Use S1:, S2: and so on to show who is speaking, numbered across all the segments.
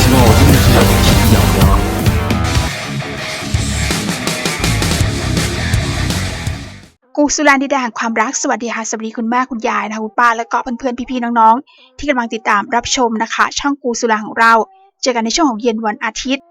S1: 希望我真的是体养光。
S2: กูสุรานดีดาแห่งความรักสวัสดีค่ะสวัสดีคุณแม่คุณยายนะคะคุณป้าและก็เพื่อนๆพี่ๆน้องๆ ที่กำลังติดตามรับชมนะคะ ช่องกูสุรานของเรา เจอกันในช่วงของเย็นวันอาทิตย์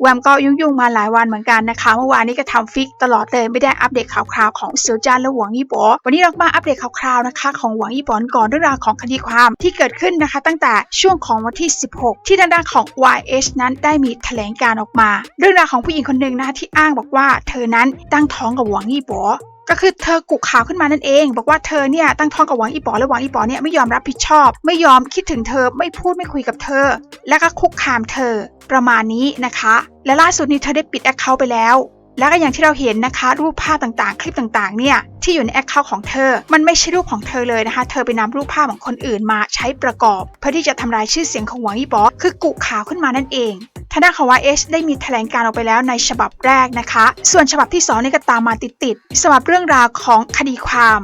S2: แวมก็ยุ่งๆมาหลายวันเหมือนกันนะคะ เมื่อวานนี้ก็ทำฟิกตลอดเลยไม่ได้อัปเดตข่าวคราวของเซียวจานและหวังยี่ปอวันนี้เรามาอัปเดตข่าวคราวนะคะ ของหวังยี่ปอนก่อนเรื่องราวของคดีความที่เกิดขึ้นนะคะ ตั้งแต่ช่วงของวันที่ 16 ที่ด้านด้านของ YH นั้นได้มีแถลงการออกมา เรื่องราวของผู้หญิงคนหนึ่งนะคะที่อ้างบอกว่า เธอนั้นตั้งท้องกับหวังยี่ปอ ก็คือเธอกุข่าวขึ้นมานั่นเอง บอกว่าเธอเนี่ยตั้งท้องกับหวังอีป๋อและหวังอีป๋อเนี่ยไม่ยอมรับผิดชอบ ไม่ยอมคิดถึงเธอไม่พูดไม่คุยกับเธอ แล้วก็คุกคามเธอประมาณนี้นะคะ และล่าสุดนี้เธอได้ปิดแอคเคาท์ไปแล้วแล้วก็อย่างที่เราเห็นนะคะ รูปภาพต่างๆ คลิปต่างๆ เนี่ยที่อยู่ในแอคเคาท์ของเธอ มันไม่ใช่รูปของเธอเลยนะคะ เธอไปนำรูปภาพของคนอื่นมาใช้ประกอบ เพื่อที่จะทำลายชื่อเสียงของหวังอีป๋อคือกุข่าวขึ้นมานั่นเองางด้านของ YH ได้มีแถลงการออกไปแล้วในฉบับแรกนะคะ ส่วนฉบับที่2นี่ก็ตามมาติดๆสำหรับเรื่องราวของคดีความ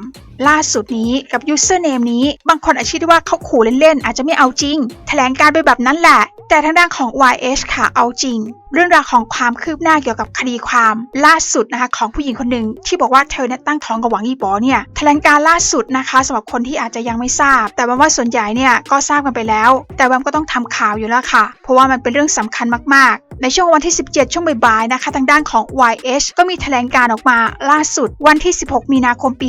S2: ล่าสุดนี้กับยูเซอร์เนี้บางคนอาจคิดว่าเขาขู่เล่นๆ อาจจะไม่เอาจริง แถลงการไปแบบนั้นแหละ แต่ทางด้านของ YH ค่ะเอาจริง เรื่องราวของความคืบหน้าเกี่ยวกับคดีความล่าสุดนะคะของผู้หญิงคนหนึ่งที่บอกว่าเธอเนี่ยตั้งท้องกับหวังอีป๋อเนี่ยแถลงการล่าสุดนะคะสำหรับคนที่อาจจะยังไม่ทราบ แต่ว่าว่าส่วนใหญ่เนี่ยก็ทราบกันไปแล้ว แต่ว่าก็ต้องทำข่าวอยู่แล้วค่ะ เพราะว่ามันเป็นเรื่องสำคัญมากๆในช่วงวันที่ 17 ช่วงบ่ายๆ นะคะ ทางด้านของ YH ก็มีแถลงการออกมาล่าสุดวันที่ 16 มีนาคมปี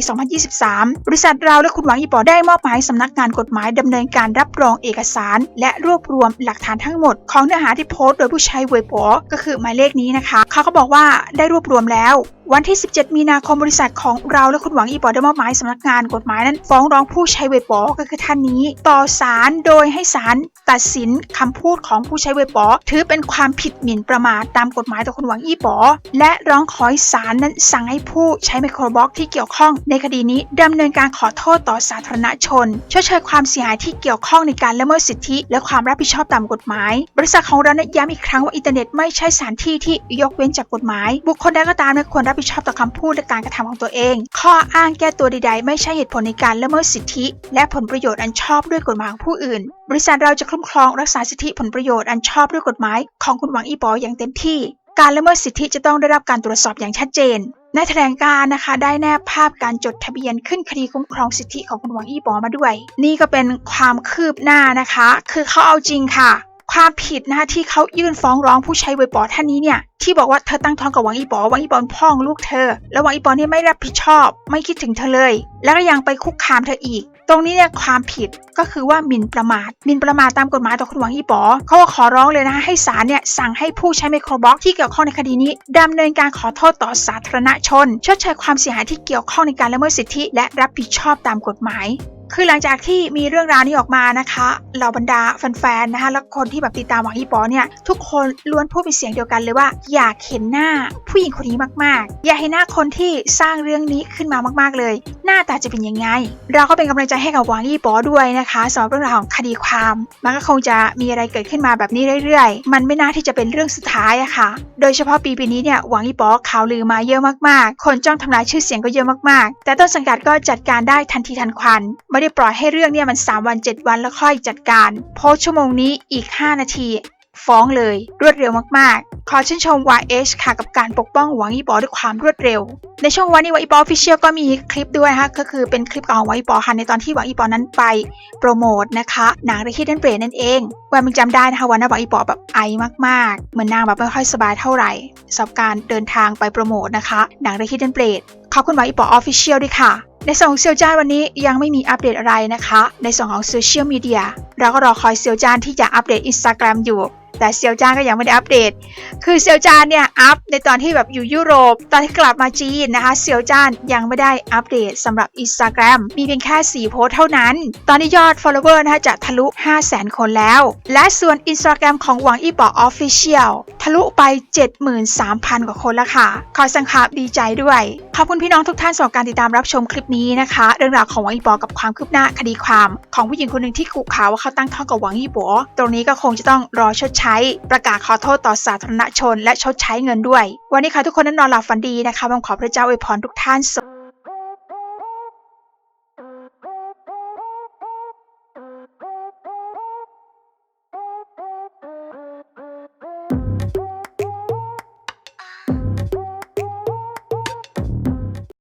S2: 2023 บริษัทเราและคุณหวังอีป๋อได้มอบหมายสำนักงานกฎหมายดำเนินการรับรองเอกสาร และรวบรวมหลักฐานทั้งหมด ของเนื้อหาที่โพสต์โดยผู้ใช้เว็บป๋อก็คือหมายเลขนี้นะคะ เขาก็บอกว่าได้รวบรวมแล้ววันที่ 17 มีนาคมบริษัทของเราและคุณหวังอีปอได้มอบหมายสำนักงานกฎหมายนั้น ฟ้องร้องผู้ใช้เว็บปอก็คือท่านนี้ ต่อศาลโดยให้ศาลตัดสินคำพูดของผู้ใช้เว็บปอถือเป็นความผิดหมิ่นประมาทตามกฎหมายต่อคุณหวังอีปอและร้องขอให้ศาลนั้นสั่งให้ผู้ใช้ไมโครบล็อกที่เกี่ยวข้อง ในคดีนี้ดำเนินการขอโทษต่อสาธารณชนชดเชยความเสียหายที่เกี่ยวข้องในการละเมิดสิทธิ และความรับผิดชอบตามกฎหมาย บริษัทของเรานั้นย้ำอีกครั้งว่าอินเทอร์เน็ตไม่ใช่สถานที่ที่ยกเว้นจากกฎหมาย บุคคลใดก็ตามไม่ควรรับผิดชอบต่อคำพูดและการกระทำของตัวเอง ข้ออ้างแก้ตัวใดๆ ไม่ใช่เหตุผลในการละเมิดสิทธิ และผลประโยชน์อันชอบด้วยกฎหมายของผู้อื่น บริษัทเราจะคุ้มครองรักษาสิทธิผลประโยชน์อันชอบด้วยกฎหมายของคุณหวังอีปออย่างเต็มที่ การละเมิดสิทธิจะต้องได้รับการตรวจสอบอย่างชัดเจนในแถลงการ์นะคะได้แนบภาพการจดทะเบียนขึ้นคดีคุ้มครองสิทธิของคุณหวังอี้ปอมาด้วย นี่ก็เป็นความคืบหน้านะคะ คือเขาเอาจริงค่ะ ความผิดนะคะที่เขายื่นฟ้องร้องผู้ใช้เว็บปอท่านนี้เนี่ยที่บอกว่าเธอตั้งท้องกับหวังอีปอหวังอีปอนพ่อของลูกเธอ แล้วหวังอีปอเนี่ยไม่รับผิดชอบ ไม่คิดถึงเธอเลย แล้วก็ยังไปคุกคามเธออีก ตรงนี้เนี่ยความผิดก็คือว่าหมิ่นประมาทหมิ่นประมาทตามกฎหมายต่อคุณหวังอีปอเขาก็ขอร้องเลยนะคะให้ศาลเนี่ยสั่งให้ผู้ใช้ไมโครบล็อกที่เกี่ยวข้องในคดีนี้ดำเนินการขอโทษต่อสาธารณชนชดเชยความเสียหายที่เกี่ยวข้องในการละเมิดสิทธิ และรับผิดชอบตามกฎหมาย คือหลังจากที่มีเรื่องราวนี้ออกมานะคะเหล่าบรรดาแฟนๆนะคะและคนที่แบบติดตามหวังอีปอเนี่ยทุกคนล้วนพูดเป็นเสียงเดียวกันเลยว่า อยากเห็นหน้าผู้หญิงคนนี้มากๆ อยากเห็นหน้าคนที่สร้างเรื่องนี้ขึ้นมามากๆเลย หน้าตาจะเป็นยังไง เราก็เป็นกำลังใจให้กับหวังอีปอด้วยนะคะสำหรับเรื่องราวของคดีความ มันก็คงจะมีอะไรเกิดขึ้นมาแบบนี้เรื่อยๆ มันไม่น่าที่จะเป็นเรื่องสุดท้ายอะค่ะ โดยเฉพาะปีปีนี้เนี่ยหวังอีปอข่าวลือมาเยอะมากๆ คนจ้องทำลายชื่อเสียงก็เยอะมากๆ แต่ต้นสังกัดก็จัดการได้ทันทีทันควันไม่ได้ปล่อยให้เรื่องเนี่ยมัน 3 วัน 7 วันแล้วค่อยจัดการโพสชั่วโมงนี้อีก 5 นาที ฟ้องเลย รวดเร็วมากๆ ขอชื่นชม YH ค่ะกับการปกป้องหวังอีปอด้วยความรวดเร็ว ในช่วงวันนี้หวังอีปอ Official ก็มีคลิปด้วยนะคะก็คือเป็นคลิปของหวังอีปอค่ะในตอนที่หวังอีปอนั้นไปโปรโมทนะคะหนังเรคิดเดนเบรนั่นเองแวมยังจำได้นะคะวันนั้นหวังอีปอแบบไอมากๆ เหมือนนางแบบไม่ค่อยสบายเท่าไหร่สำหรับการเดินทางไปโปรโมทนะคะหนังเรคิดเดนเบรขอบคุณหวังอีปอ Official ด้วยค่ะ ในส่วนของเซียวจ้านวันนี้ยังไม่มีอัปเดตอะไรนะคะ ในส่วนของโซเชียลมีเดียเราก็รอคอยเซียวจ้านที่จะอัปเดต Instagram อยู่ แต่เซียวจ้านก็ยังไม่ได้อัปเดต คือเซียวจานเนี่ยอัพในตอนที่แบบอยู่ยุโรป ตอนที่กลับมาจีนนะคะ เซียวจานยังไม่ได้อัปเดตสำหรับ Instagram มีเพียงแค่ 4 โพสเท่านั้น ตอนนี้ยอด follower นะคะจะทะลุ 500,000คนแล้ว และส่วน Instagram ของหวังอีป๋อ Official ทะลุไป 73,000 กว่าคนแล้วค่ะ ขอสังครับดีใจด้วย ขอบคุณพี่น้องทุกท่านสำหรับการติดตามรับชมคลิปนี้นะคะ เรื่องราวของหวังอีป๋อกับความคืบหน้าคดีความ ของผู้หญิงคนหนึ่งที่กุข่าวว่าเขาตั้งท้องกับหวังอีป๋อตรงนี้ก็คงจะต้องรอชดใช้ประกาศขอโทษต่อสาธารณชน และชดใช้เงินด้วย วันนี้ค่ะทุกคนนั้นนอนหลับฝันดีนะคะบังขอพระเจ้าอวยพรทุกท่าน